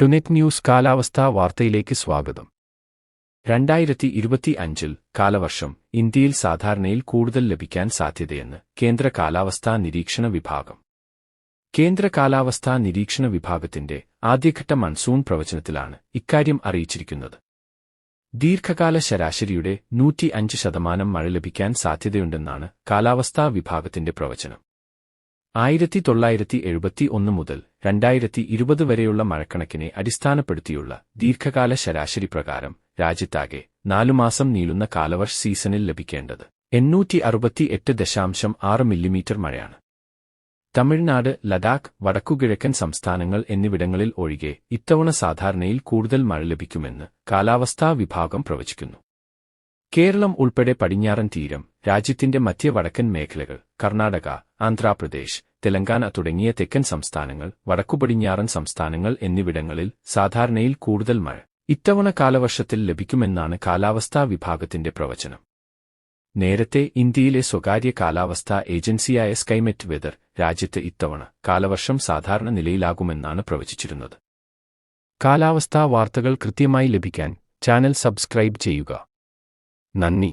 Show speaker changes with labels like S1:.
S1: ടുനെറ്റ് news കാലാവസ്ഥാ വാർത്തയിലേക്ക് സ്വാഗതം. രണ്ടായിരത്തി ഇരുപത്തി അഞ്ചിൽ കാലവർഷം ഇന്ത്യയിൽ സാധാരണയിൽ കൂടുതൽ ലഭിക്കാൻ സാധ്യതയെന്ന് കേന്ദ്ര കാലാവസ്ഥാ നിരീക്ഷണ വിഭാഗം. കേന്ദ്ര കാലാവസ്ഥാ നിരീക്ഷണ വിഭാഗത്തിന്റെ ആദ്യഘട്ട മൺസൂൺ പ്രവചനത്തിലാണ് ഇക്കാര്യം അറിയിച്ചിരിക്കുന്നത്. ദീർഘകാല ശരാശരിയുടെ നൂറ്റി അഞ്ച് ശതമാനം മഴ ലഭിക്കാൻ സാധ്യതയുണ്ടെന്നാണ് കാലാവസ്ഥാ വിഭാഗത്തിന്റെ പ്രവചനം. ആയിരത്തി തൊള്ളായിരത്തി എഴുപത്തി ഒന്ന് മുതൽ രണ്ടായിരത്തി ഇരുപത് വരെയുള്ള മഴക്കണക്കിനെ അടിസ്ഥാനപ്പെടുത്തിയുള്ള ദീർഘകാല ശരാശരി പ്രകാരം രാജ്യത്താകെ നാലുമാസം നീളുന്ന കാലവർഷ സീസണിൽ ലഭിക്കേണ്ടത് എണ്ണൂറ്റി അറുപത്തിയെട്ട് ദശാംശം ആറ് മില്ലിമീറ്റർ മഴയാണ്. തമിഴ്നാട് ലഡാക്ക് വടക്കുകിഴക്കൻ സംസ്ഥാനങ്ങൾ എന്നിവിടങ്ങളിൽ ഒഴികെ ഇത്തവണ സാധാരണയിൽ കൂടുതൽ മഴ ലഭിക്കുമെന്ന് കാലാവസ്ഥാ വിഭാഗം പ്രവചിക്കുന്നു. കേരളം ഉൾപ്പെടെ പടിഞ്ഞാറൻ തീരം രാജ്യത്തിന്റെ മധ്യ വടക്കൻ മേഖലകൾ കർണാടക ആന്ധ്രാപ്രദേശ് തെലങ്കാന തുടങ്ങിയ തെക്കൻ സംസ്ഥാനങ്ങൾ വടക്കുപടിഞ്ഞാറൻ സംസ്ഥാനങ്ങൾ എന്നിവിടങ്ങളിൽ സാധാരണയിൽ കൂടുതൽ മഴ ഇത്തവണ കാലവർഷത്തിൽ ലഭിക്കുമെന്നാണ് കാലാവസ്ഥാ വിഭാഗത്തിന്റെ പ്രവചനം. നേരത്തെ ഇന്ത്യയിലെ സ്വകാര്യ കാലാവസ്ഥാ ഏജൻസിയായ സ്കൈമെറ്റ് വെതർ രാജ്യത്ത് ഇത്തവണ കാലവർഷം സാധാരണ നിലയിലാകുമെന്നാണ് പ്രവചിച്ചിരുന്നത്. കാലാവസ്ഥാ വാർത്തകൾ കൃത്യമായി ലഭിക്കാൻ ചാനൽ സബ്സ്ക്രൈബ് ചെയ്യുക. നന്ദി.